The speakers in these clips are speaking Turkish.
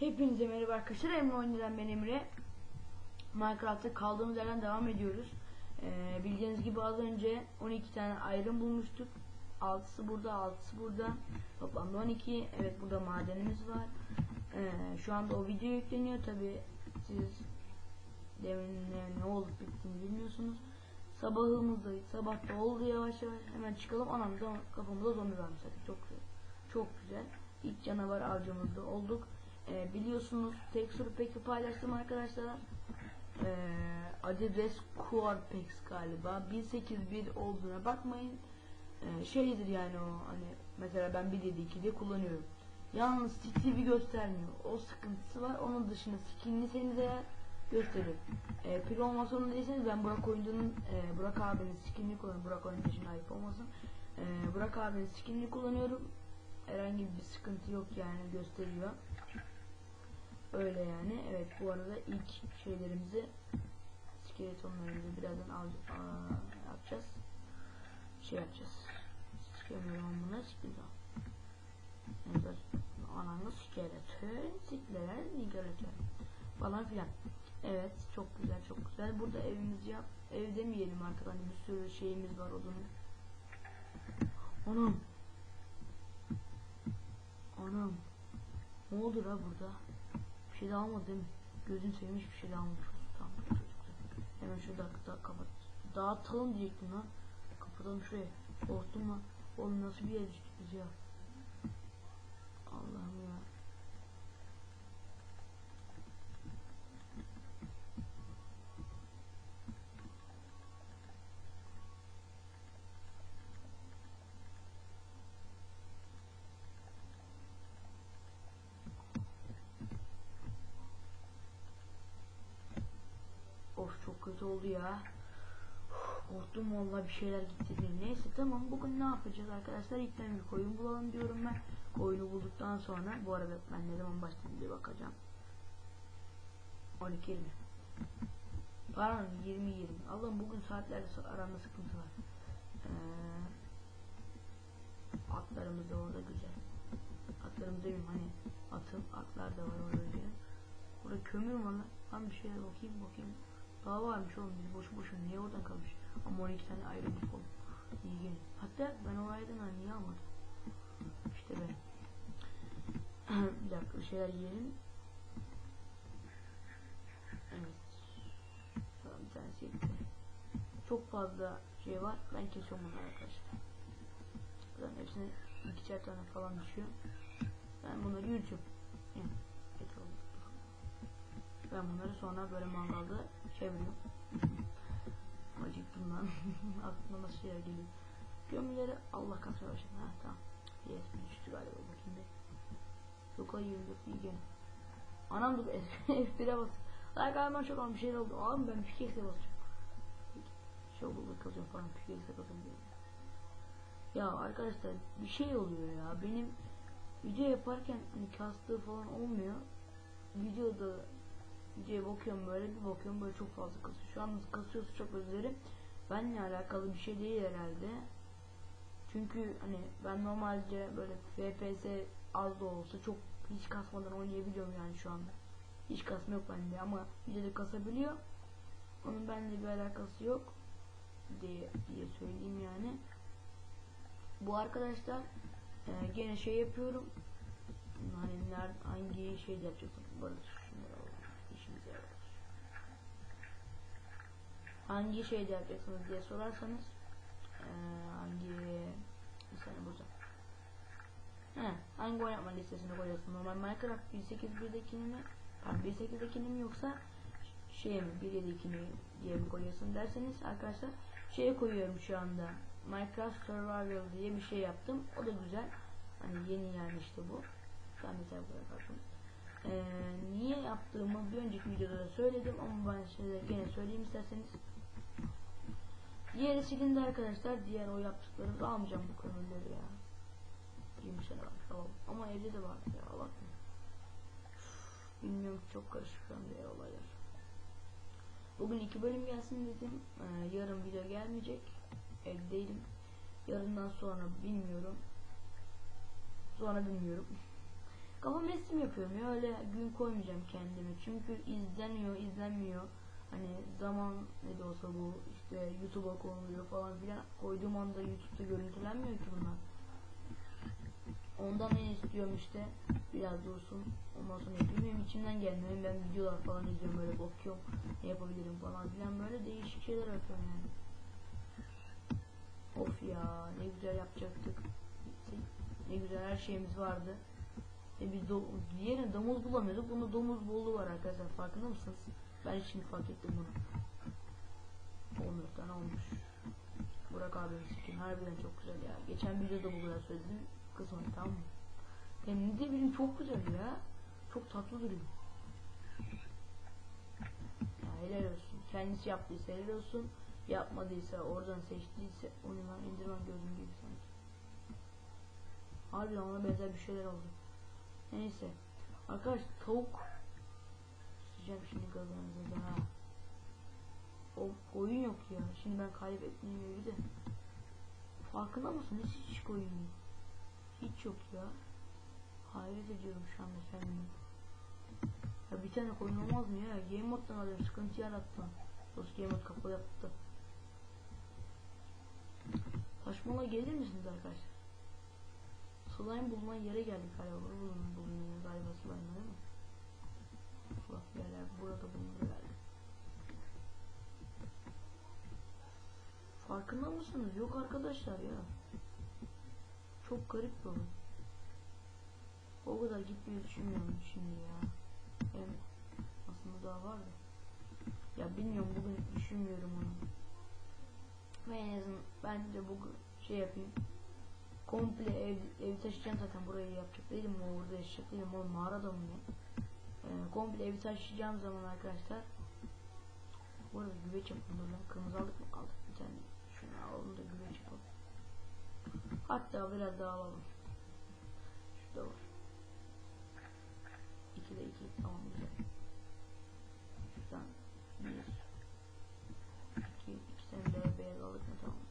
Hepinize merhaba arkadaşlar. Emre Oyuncu'dan ben Emre. Minecraft'ta kaldığımız yerden devam ediyoruz. Ee, bildiğiniz gibi az önce 12 tane ayrım bulmuştuk. 6'sı burada, 6'sı burada. Toplamda 12. Evet burada madenimiz var. Ee, şu anda o video yükleniyor. Tabi siz demin ne, olup bittiğini bilmiyorsunuz. Sabahımızda, sabah da oldu yavaş yavaş. Hemen çıkalım. Anam zom- kafamıza zombi varmış. Çok. Çok güzel. İlk canavar avcımızda olduk. Ee, biliyorsunuz Texture Pack'i paylaştım arkadaşlar. Ee, adı Rescuer Packs galiba. 181 olduğuna bakmayın. Ee, şeydir yani o hani mesela ben 1.7.2'de kullanıyorum. Yalnız Steve'i göstermiyor. O sıkıntısı var. Onun dışında skinliseniz eğer gösterir. Ee, pil olmasa onu değilseniz ben Burak Oyuncu'nun e, Burak abinin skinini kullanıyorum. Burak Oyuncu için ayıp olmasın. Ee, Burak abinin skinini kullanıyorum. Herhangi bir sıkıntı yok yani gösteriyor. Öyle yani. Evet bu arada ilk şeylerimizi skeletonlarımızı birazdan al, yapacağız. Şey yapacağız. Sikemiyorum bunu sikeceğim. Evet, ananı skeleton, sikleler, nigelatör falan filan. Evet çok güzel çok güzel. Burada evimizi yap. Ev demeyelim hani bir sürü şeyimiz var odunun. Anam. Anam. Ne oldu la burada? Şey daha olmadı değil mi? Gözün sevmiş bir şey daha olmuş. Tamam. Hemen şurada da kapat. Dağıtalım diyecektim lan. Kapatalım şuraya. Korktum lan. Oğlum nasıl bir yere düştük biz ya? Allah'ım ya. Of çok kötü oldu ya. Korktum vallahi bir şeyler gitti diye. Neyse tamam bugün ne yapacağız arkadaşlar? İlkten bir koyun bulalım diyorum ben. Koyunu bulduktan sonra bu arada ben ne zaman başlayayım bir bakacağım. 12 20. Pardon 20 20. Allah'ım bugün saatlerde aramda sıkıntı var. Ee, atlarımız da orada güzel. Atlarımız demeyeyim hani atım atlar da var orada. Burada kömür mü lan? Ben bir şeye bakayım bakayım. Daha varmış oğlum biz boşu boşuna niye oradan kalmış? Ama 12 tane ayrı bir kol. İyi gene. Hatta ben o hani niye almadım? İşte ben. bir dakika bir şeyler yiyelim. Evet. Tamam bir tanesi yetti. Çok fazla şey var. Ben kesiyorum bunları arkadaşlar. Zaten hepsine ikişer tane falan düşüyor. Ben bunları yürütüyorum. Yani, et oldu. Ben bunları sonra böyle mangalda çeviriyorum. Acıktım lan. Aklıma nasıl şeyler geliyor. Gömüleri Allah katına başına. Ha tamam. Yes düştü galiba bakayım bir. Çok ayı 24 iyi gene. Anam dur F1'e bas. Ay galiba çok an bir şey oldu. Abi ben pickaxe'e basacağım. Shovel'da kazıyorum falan pickaxe'e kazıyorum. Ya arkadaşlar bir şey oluyor ya. Benim video yaparken hani kastığı falan olmuyor. Videoda videoya bakıyorum böyle bir bakıyorum böyle çok fazla kasıyor. Şu an kasıyorsa çok özür dilerim. Benle alakalı bir şey değil herhalde. Çünkü hani ben normalde böyle FPS az da olsa çok hiç kasmadan oynayabiliyorum yani şu anda. Hiç kasma yok bende ama videoda kasabiliyor. Onun benimle bir alakası yok diye, diye söyleyeyim yani. Bu arkadaşlar e, gene şey yapıyorum. Hani nerede, hangi şey yapacaksın? Arada şunları Hangi şeyde yapacaksınız diye sorarsanız e, hangi saniye burada. He, hangi oyun yapma listesine koyacaksın? Normal Minecraft 1.8.1'dekini mi? Pardon 1.8'dekini mi yoksa şey mi 1.7.2'ni diye mi koyuyorsun derseniz arkadaşlar şeye koyuyorum şu anda. Minecraft Survival diye bir şey yaptım. O da güzel. Hani yeni yani işte bu. Ben mesela buraya kalktım. Ee, niye yaptığımı bir önceki videoda da söyledim ama ben size gene söyleyeyim isterseniz. Diğeri silindi arkadaşlar. Diğer o yaptıklarımı almayacağım bu kömürleri ya. 20 sene varmış alalım. Ama evde de var ya Allah Bilmiyorum çok karışık diğer olaylar. Bugün iki bölüm gelsin dedim. Ee, yarın video gelmeyecek. Evdeydim. Yarından sonra bilmiyorum. Sonra bilmiyorum. Kafam resim yapıyorum ya öyle gün koymayacağım kendime. Çünkü izleniyor, izlenmiyor. Hani zaman ne de olsa bu işte YouTube'a konuluyor falan filan. Koyduğum anda YouTube'da görüntülenmiyor ki bunlar. Ondan ne istiyorum işte biraz dursun. Ondan sonra. Benim içimden gelmiyor. Ben videolar falan izliyorum böyle bakıyorum. Ne yapabilirim falan filan böyle değişik şeyler yapıyorum yani. Of ya ne güzel yapacaktık. Ne güzel her şeyimiz vardı. E biz do diğerine domuz bulamıyorduk. Bunda domuz bolluğu var arkadaşlar. Farkında mısınız? Ben şimdi fark ettim bunu. 14 tane olmuş. Burak abinin skin harbiden çok güzel ya. Geçen videoda bu kadar söyledim. Kısmet tamam mı? Hem ne bileyim çok güzel ya. Çok tatlı duruyor. Ya helal olsun. Kendisi yaptıysa helal olsun. Yapmadıysa oradan seçtiyse onu ben indirmem gördüğüm gibi sanki. Harbiden ona benzer bir şeyler oldu. Neyse. Arkadaş tavuk Sıcağım şimdi gazlarınıza da ha. O oyun yok ya. Şimdi ben kaybetmeyeyim evi de. Farkında mısınız? Hiç koyun yok. Hiç yok ya. Hayret ediyorum şu anda kendime. Ya bir tane koyun olmaz mı ya? Game moddan alıyorum. Sıkıntı yarattı. Dost game mod kapalı yaptı. Saçmala gelir misiniz arkadaşlar? Slime bulunan yere geldik galiba. Bulunan bulunan galiba slime değil mi? Bak yerler burada bulunur herhalde. Farkında mısınız? Yok arkadaşlar ya. Çok garip oyun. O kadar gitmeyi düşünmüyorum şimdi ya. Hem aslında daha var da. Ya bilmiyorum bugün düşünmüyorum onu. Ve en azından ben de bugün şey yapayım. Komple ev, evi taşıyacağım zaten burayı yapacak değilim. O orada yaşayacak değilim. O mağarada mı ne? Ee, komple evi taşıyacağım zaman arkadaşlar. Bu arada güveç yapalım. Lan kırmızı aldık mı? Aldık bir tane. Alalım da güveç yapalım. Hatta biraz daha alalım. Şurada var. 2 de 2 tamam güzel. Şuradan 1 2 2 tane daha beyaz aldık mı tamamdır.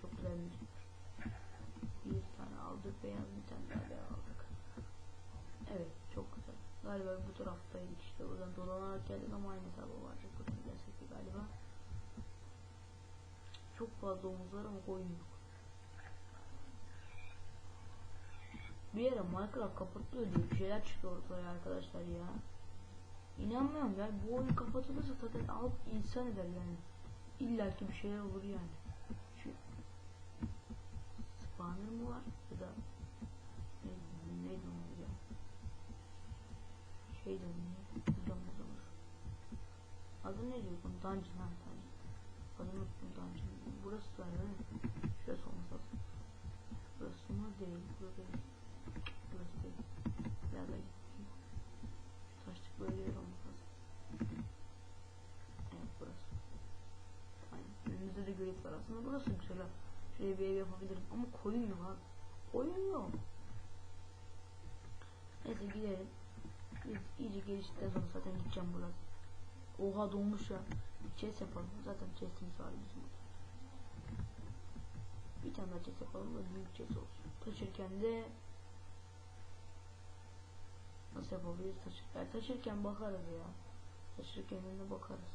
Çok güzel bir bir tane aldık beyaz bir tane daha beyaz aldık. Evet çok güzel. Galiba bu taraftaydık işte buradan dolanarak geldik ama aynı hesabı var. Çok buradan gelsek de galiba. Çok fazla omuz var ama koyun yok. Bir ara Minecraft kapatılıyor diye bir şeyler çıktı ortaya arkadaşlar ya. İnanmıyorum ya bu oyun kapatılırsa zaten alt insan eder yani. İlla ki bir şeyler olur yani. Şu spawner mı var ya da ne, neydi onun ya? Şey ne? Buradan buradan olur. Adı ne diyor bunun? Dungeon ha. Adını unuttum dungeon. Burası var değil mi? Şurası olması lazım. Burası mı? Değil. Burası değil. Burası değil. Biraz daha gittim. Taşlık böyle yer olması lazım. Evet burası. Aynen. Önümüzde de gölet var aslında. Burası güzel ha. Şuraya bir ev yapabilirim. Ama koyun yok abi. Koyun yok. Neyse gidelim. Biz iyice geliştikten sonra zaten gideceğim burası. Oha donmuş ya. Chest yapalım. Zaten chestimiz var bizim. Bir tane daha chest yapalım da büyük chest olsun. Taşırken de nasıl yapabiliriz? Taşır, yani taşırken bakarız ya. Taşırken de bakarız.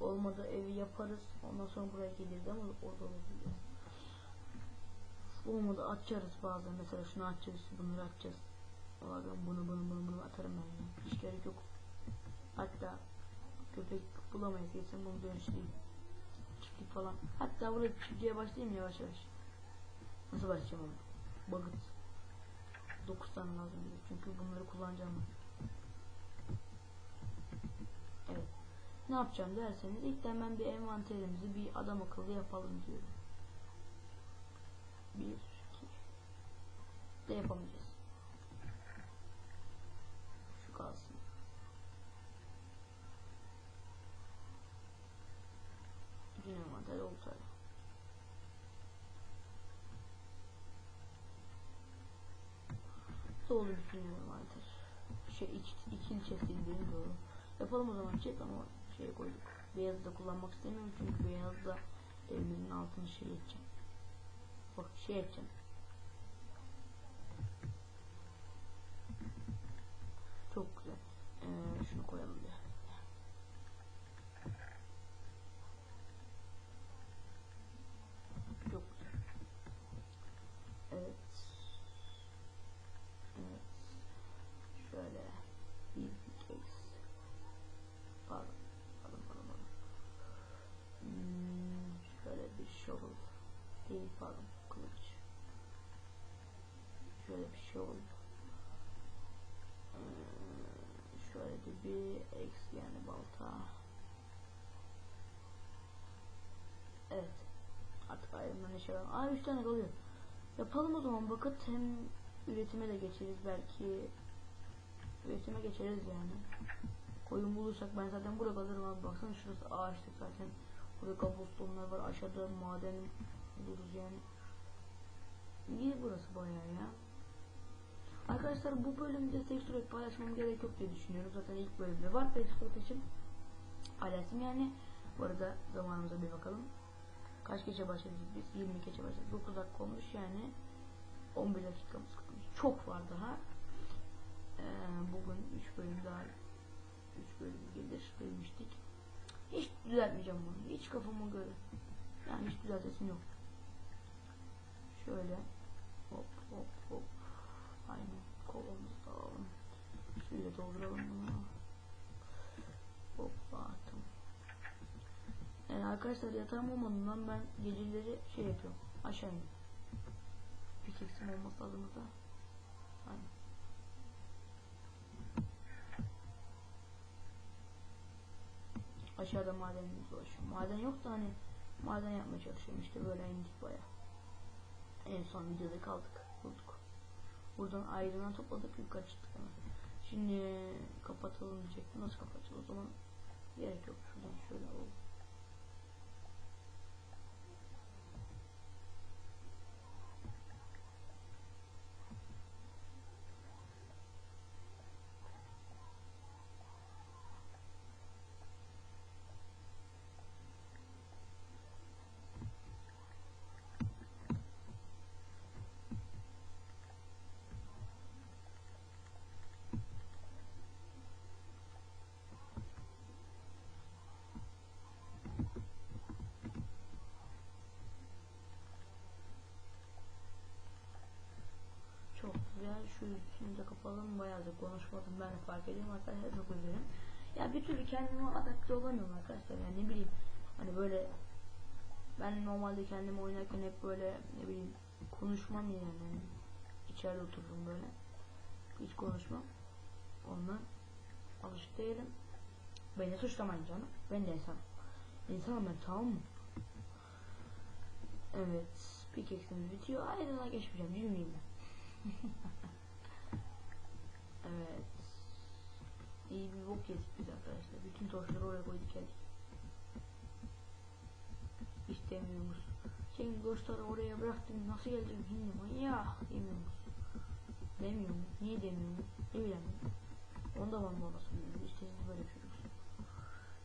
Olmadı evi yaparız. Ondan sonra buraya geliriz ama orada olabilir. Olmadı açarız bazen. Mesela şunu açacağız, bunları açacağız. Valla ben bunu bunu bunu bunu atarım ben ya. Hiç gerek yok. Hatta köpek bulamayız geçen bunu dönüştüreyim. Çiftlik falan. Hatta burada çiftliğe başlayayım yavaş yavaş. Nasıl başlayacağım ama? Bagıt. 9 tane lazım bize. Çünkü bunları kullanacağım. Evet. Ne yapacağım derseniz ilk ben bir envanterimizi bir adam akıllı yapalım diyorum. Bir, iki. De yapamayacağız. Şu kalsın. Bütün envanter oldu tabii. Dolu bütün envanter. Şey iki, dediğim doğru. Yapalım o zaman chest ama şeye koyduk. Beyazı da kullanmak istemiyorum çünkü beyazda evimizin altını şey edeceğim. Bak şey edeceğim. şey oldu. Ee, şöyle de bir X yani balta. Evet. Var. Aa 3 tane kalıyor. Yapalım o zaman bakın hem üretime de geçeriz belki. Üretime geçeriz yani. Koyun bulursak ben zaten burada kalırım abi baksana şurası ağaçlık zaten. Burada kabustonlar var aşağıda maden buluruz yani. İyi burası bayağı ya. Arkadaşlar bu bölümde tekstür ek paylaşmam gerek yok diye düşünüyorum. Zaten ilk bölümde var tekstür için. Paylaştım yani. Bu arada zamanımıza bir bakalım. Kaç gece başladık biz? 20 gece başladık. 9 dakika olmuş yani. 11 dakikamız kalmış. Çok var daha. Ee, bugün 3 bölüm daha 3 bölüm gelir demiştik. Hiç düzeltmeyeceğim bunu. Hiç kafama göre. Yani hiç düzeltesim yok. Şöyle hop hop hop. Aynen kovamızı da alalım. Suyla dolduralım bunu. Hoppa attım. Yani arkadaşlar yatağım olmadığından ben geceleri şey yapıyorum. Aşağı iniyorum. Pikeksim olması adımıza. Aynen. Aşağıda madenimiz dolaşıyor. Maden yok da hani maden yapmaya çalışıyorum işte böyle indik baya. En son videoda kaldık. Bulduk. Buradan ayrılan topladık yukarı çıktık hemen. Şimdi kapatalım diyecektim. Nasıl kapatacağız o zaman? Gerek yok. Şuradan şöyle alalım. Çok güzel. Şu de kapalım. Bayağı da konuşmadım. Ben fark ediyorum arkadaşlar. Çok üzgünüm. Ya bir türlü kendime adapte olamıyorum arkadaşlar. Yani ne bileyim. Hani böyle ben normalde kendimi oynarken hep böyle ne bileyim konuşmam yani. yani içeride otururum böyle. Hiç konuşmam. Ondan alışık değilim. Beni suçlamayın canım. Ben de insanım. İnsanım ben tamam mı? Evet. Pickaxe'imiz bitiyor. Ayrına geçmeyeceğim. Cümleyim ben. evet. İyi bir bok yedik biz arkadaşlar. Bütün toşları oraya koyduk geldik. İstemiyoruz. Sen dostları oraya bıraktın nasıl geldin hindi manyak demiyoruz. Demiyor mu? Niye demiyor mu? Ne bileyim. Onda mı orası bilmiyorum. İşte böyle çocuksun.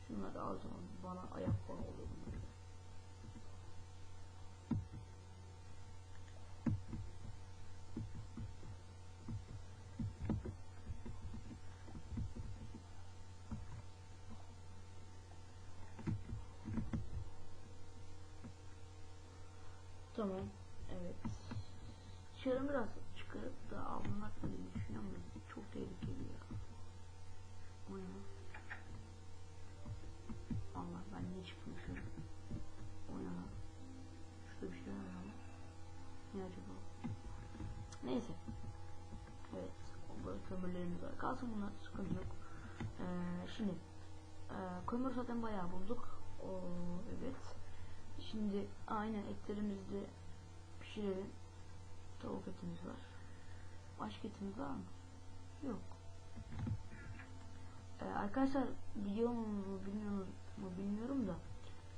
Şunları al zaman bana ayak falan oluyor bunlar. Tamam. Evet. Dışarı biraz çıkarıp da mı diye düşünüyorum çok tehlikeli ya. O ne? Allah ben niye çıktım dışarı? O ne? Şurada bir şey var ama. Ne acaba? Neyse. Evet. Burada kömürlerimiz var. Kalsın bunlar sıkıntı yok. Ee, şimdi e, kömür zaten bayağı bulduk. O, evet. Şimdi aynen etlerimizi de pişirelim. Tavuk etimiz var. Başka etimiz var mı? Yok. Ee, arkadaşlar biliyor mu bilmiyorum mu bilmiyorum da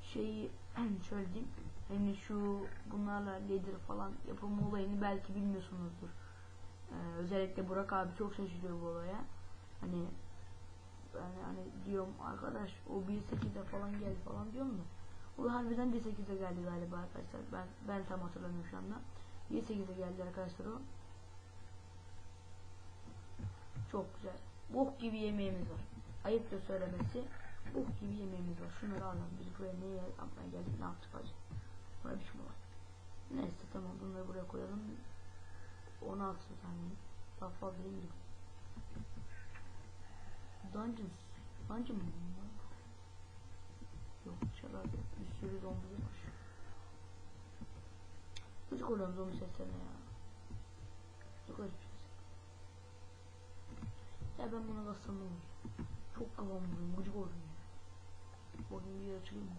şeyi şöyle diyeyim. Hani şu bunlarla leader falan yapımı olayını belki bilmiyorsunuzdur. Ee, özellikle Burak abi çok şaşırıyor bu olaya. Hani ben hani diyorum arkadaş o 1.8'e falan geldi falan diyorum da bu harbiden 1.8'e geldi galiba arkadaşlar. Ben ben tam hatırlamıyorum şu anda. 1.8'e geldi arkadaşlar o. Çok güzel. Bok gibi yemeğimiz var. Ayıp da söylemesi. Bok gibi yemeğimiz var. Şunları alalım. Biz buraya neye yapmaya geldik? Ne yaptık acaba? Buraya bir şey var? Neyse tamam bunları buraya koyalım. 16 tane. Daha fazla değil? Dungeons. Dungeon mu? Dışarıda bir sürü zombi var. Gıcık oluyorum zombi seslerine ya. Çok acı. Ya ben buna bassam ne olur? Çok kafam vuruyor. Gıcık oldum ya. Bakayım bir açayım mı?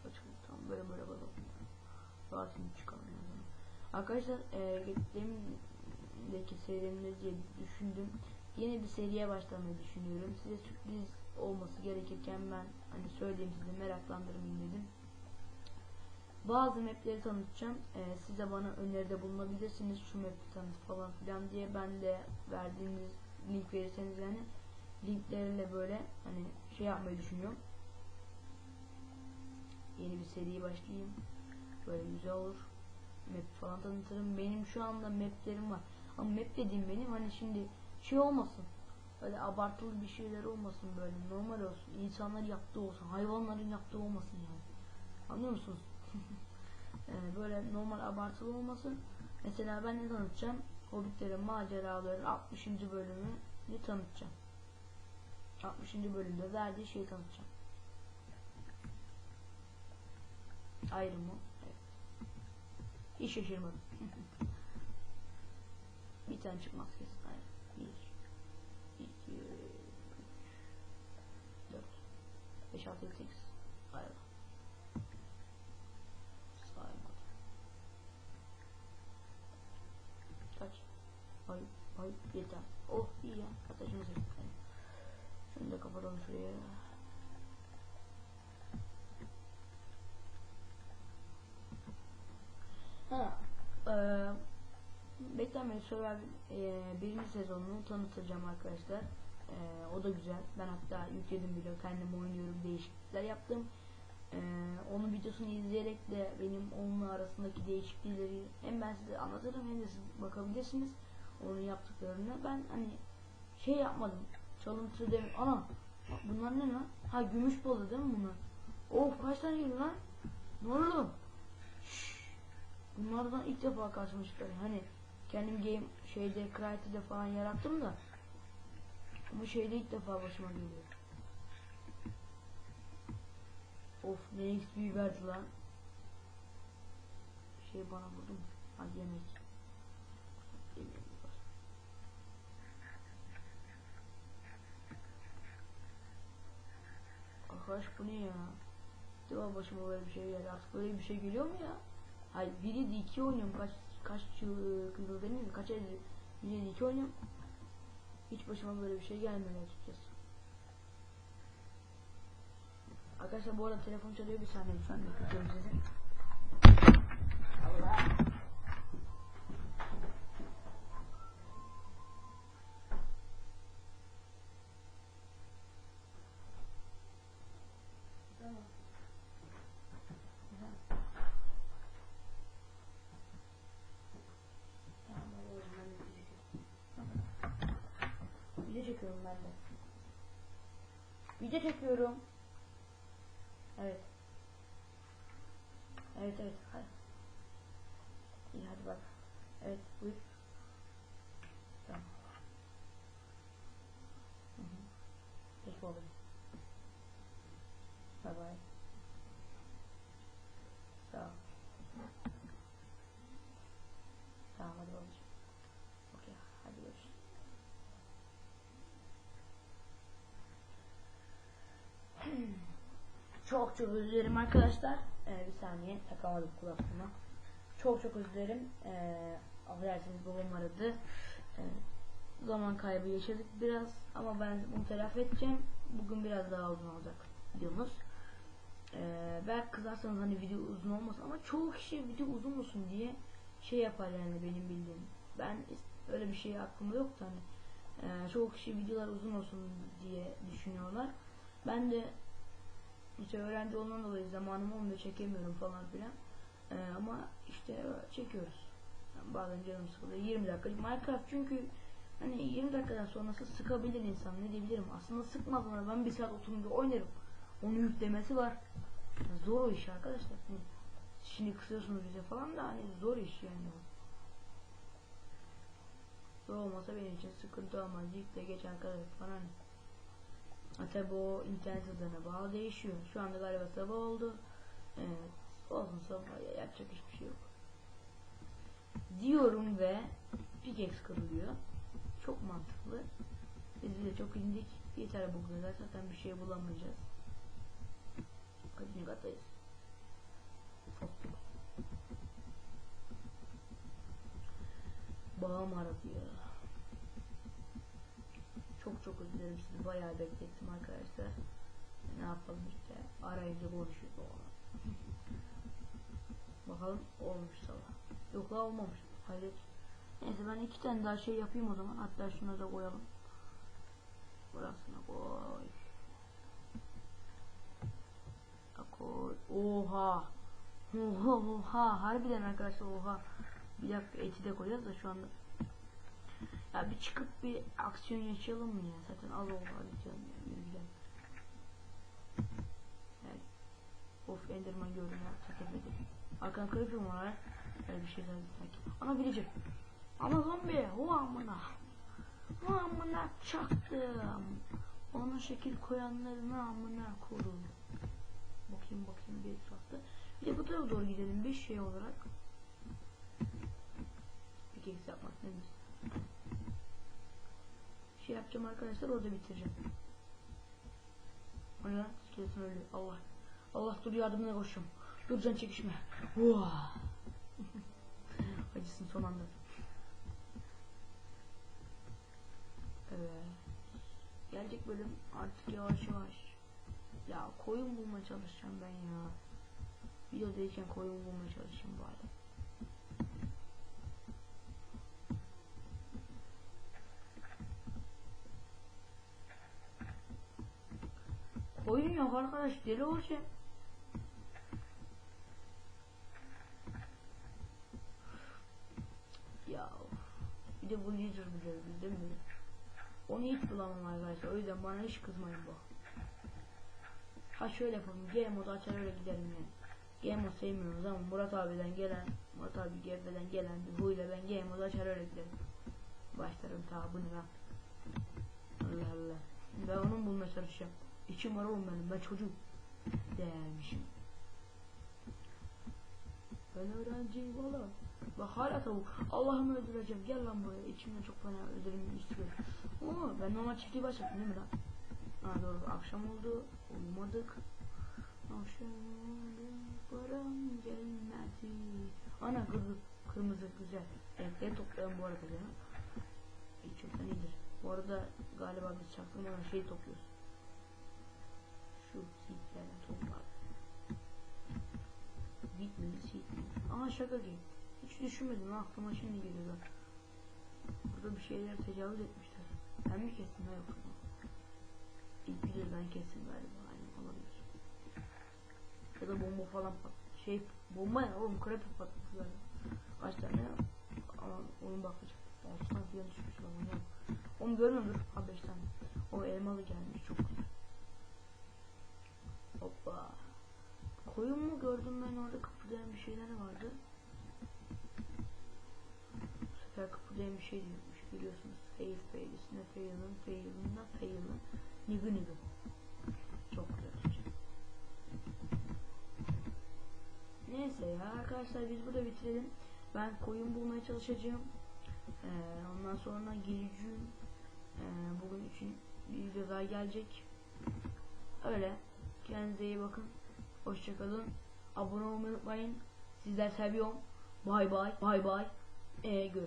Açalım. Tamam böyle böyle bakalım. Rahatını zaman. Arkadaşlar e, geçtiğimdeki serimde diye düşündüm. Yeni bir seriye başlamayı düşünüyorum. Size sürpriz olması gerekirken ben hani söyleyeyim size meraklandırmayın dedim. Bazı mapleri tanıtacağım. Ee, siz de bana öneride bulunabilirsiniz. Şu map'i tanıt falan filan diye. Ben de verdiğiniz link verirseniz yani linklerle böyle hani şey yapmayı düşünüyorum. Yeni bir seriye başlayayım. Böyle güzel olur. Map falan tanıtırım. Benim şu anda maplerim var. Ama map dediğim benim hani şimdi şey olmasın. Böyle abartılı bir şeyler olmasın böyle normal olsun. İnsanlar yaptığı olsun. Hayvanların yaptığı olmasın yani. Anlıyor musunuz? Ee, böyle normal abartılı olmasın. Mesela ben ne tanıtacağım? Hobbitlerin maceraları 60. bölümünü tanıtacağım. 60. bölümde verdiği şeyi tanıtacağım. Ayrımı. Evet. Hiç şaşırmadım. bir tane çıkmaz kesin. Aynen. Bir, iki, üç, dört, beş, altı, yedi, sekiz. Aynen. Saymadım. Kaç? Ay, ay, yeter. Oh iyi ya. Ateşini seçtim. Şunu da kapatalım. Ha, eee Beklenmeyen Survivor e, birinci sezonunu tanıtacağım arkadaşlar. E, o da güzel. Ben hatta yükledim video. Kendim oynuyorum. Değişiklikler yaptım. E, onun videosunu izleyerek de benim onunla arasındaki değişiklikleri hem ben size anlatırım hem de siz bakabilirsiniz. Onun yaptıklarını. Ben hani şey yapmadım. Çalıntı dem. Ana bunlar ne lan? Ha gümüş balı değil mi bunlar? Of kaç tane geliyor lan? Ne oldu? Bunlardan ilk defa karşıma çıkıyor. Hani kendim game şeyde Crytek'de falan yarattım da bu şeyde ilk defa başıma geliyor. Of ne XP verdi lan. Şey bana vurdu mu? Ha yemek. Arkadaş bu ne ya? Devam başıma böyle bir şey geldi. Artık böyle bir şey geliyor mu ya? Hayır biri de iki oynuyorum kaç kaç yıl yıl demeyeyim mi? Kaç ay biri de iki oynuyorum. Hiç başıma böyle bir şey gelmedi açıkçası. Arkadaşlar bu arada telefon çalıyor bir saniye lütfen bekliyorum sizi. Allah. Tamam. Tamam, hadi o zaman video çekiyorum. Video çekiyorum ben de. Video çekiyorum. Evet. Evet evet. Hadi. İyi hadi bak. Evet buyur. Tamam. Hı hı. Peki oğlum. Bye bye. Sağ ol. Tamam hadi babacığım. Okey hadi görüşürüz. Çok çok özür arkadaşlar. Ee, bir saniye takamadım kulaklığıma. Çok çok özür dilerim. Ee, affedersiniz babam aradı. Ee, zaman kaybı yaşadık biraz ama ben bunu telafi edeceğim. Bugün biraz daha uzun olacak videomuz. Ee, belki kızarsanız hani video uzun olmasın ama çoğu kişi video uzun olsun diye şey yapar yani benim bildiğim. Ben öyle bir şey aklımda yoktu hani. Ee, çoğu kişi videolar uzun olsun diye düşünüyorlar. Ben de işte öğrenci olmanın dolayı zamanım olmuyor çekemiyorum falan filan. Ee, ama işte çekiyoruz. Yani bazen canım sıkılıyor. 20 dakikalık Minecraft çünkü hani 20 dakikadan sonrası sıkabilir insan ne diyebilirim. Aslında sıkmaz bana ben bir saat oturunca oynarım. Onun yüklemesi var. Zor o iş arkadaşlar. Hani şimdi kısıyorsunuz bize falan da hani zor iş yani. Zor olmasa benim için sıkıntı olmaz. Yükle geç arkadaş falan. Hani. Tabi o internet hızına bağlı değişiyor. Şu anda galiba sabah oldu. Evet. Olsun sabah ya yapacak hiçbir şey yok. Diyorum ve pickaxe kırılıyor. Çok mantıklı. Biz de çok indik. Yeter bugün zaten bir şey bulamayacağız. Kaçıncı kattayız? Bağım çok özür dilerim sizi bayağı beklettim arkadaşlar. Ne yapalım işte arayınca konuşuyoruz o an. Bakalım olmuş sabah. Yok la olmamış. Hayret. Neyse ben iki tane daha şey yapayım o zaman. Hatta şuna da koyalım. Burasına koy. Koy. Oha. Oha oha. Harbiden arkadaşlar oha. Bir dakika eti de koyacağız da şu anda. Ya bir çıkıp bir aksiyon yaşayalım mı ya? Zaten az oldu hadi canım ya. Yani, of Enderman gördüm ya. Çekemedi. Arkan kırık mı var? Öyle bir şey daha sanki. Ana bilecek. Ama zombi. O amına. O amına çaktım. Ona şekil koyanlarını amına koru. Bakayım bakayım bir etrafta. Bir de bu tarafa doğru gidelim bir şey olarak. Bir kez yapmak nedir? Şey yapacağım arkadaşlar orada bitireceğim. O lan? Kesin öyle. Allah. Allah dur yardımına koşuyorum. Dur can çekişme. Acısın son anda. Evet. Gelecek bölüm artık yavaş yavaş. Ya koyun bulmaya çalışacağım ben ya. Videodayken koyun bulmaya çalışayım bari. Koyun yok arkadaş deli olacağım. Ya bir de bu leader biliyoruz değil mi? Onu hiç bulamam arkadaşlar. O yüzden bana hiç kızmayın bu. Ha şöyle yapalım. Game modu açar öyle giderim yani. Game mod sevmiyoruz ama Murat abiden gelen Murat abi geriden gelen bir huyla ben game modu açar öyle giderim. Başlarım ta bu ne lan? Allah Allah. Ben onun bulmaya çalışacağım. İçim var oğlum benim. Ben çocuğum. Demişim. Ben öğrenciyim oğlum. Bak hala tavuk. Allah'ımı öldüreceğim. Gel lan buraya. İçimden çok fena öldürülmek istiyorum. Oo, ben normal çiftliği başlattım değil mi lan? Ha doğru. Akşam oldu. Uyumadık. Akşam oldu. Param gelmedi. Ana kırmızı, kırmızı güzel. Renkleri toplayalım bu arada ya. İyi çoktan iyidir. Bu arada galiba biz çaktırmadan şey topluyoruz. Şu seedlerden toplar. Bitmedi seed. Aha şaka gibi. Hiç düşünmedim aklıma şimdi geliyor. Burada bir şeyler tecavüz etmişler. Ben mi kestim ha yok. İlk videoda ben kestim galiba. Aynen olabilir. Ya da bomba falan pat. Şey bomba ya oğlum creeper patladı galiba. Kaç tane ama onun bakacak. 6 tane falan düşmüş lan onu. Onu görmüyorum dur. Ha 5 tane. O elmalı gelmiş çok. Hoppa. Koyun mu gördüm ben orada kıpırdayan bir şeyler vardı. Bu sefer kıpırdayan bir şey diyormuş görüyorsunuz. Fail failisine fail'ın fail'ında fail'ın nigı. Çok güzel. Neyse ya arkadaşlar biz burada bitirelim. Ben koyun bulmaya çalışacağım. Ee, ondan sonra geleceğim. Ee, bugün için bir video daha gelecek. Öyle. Kendinize iyi bakın. Hoşçakalın. Abone olmayı unutmayın. Sizler seviyorum. Bay bay. Bay bay. Ee, görüşürüz.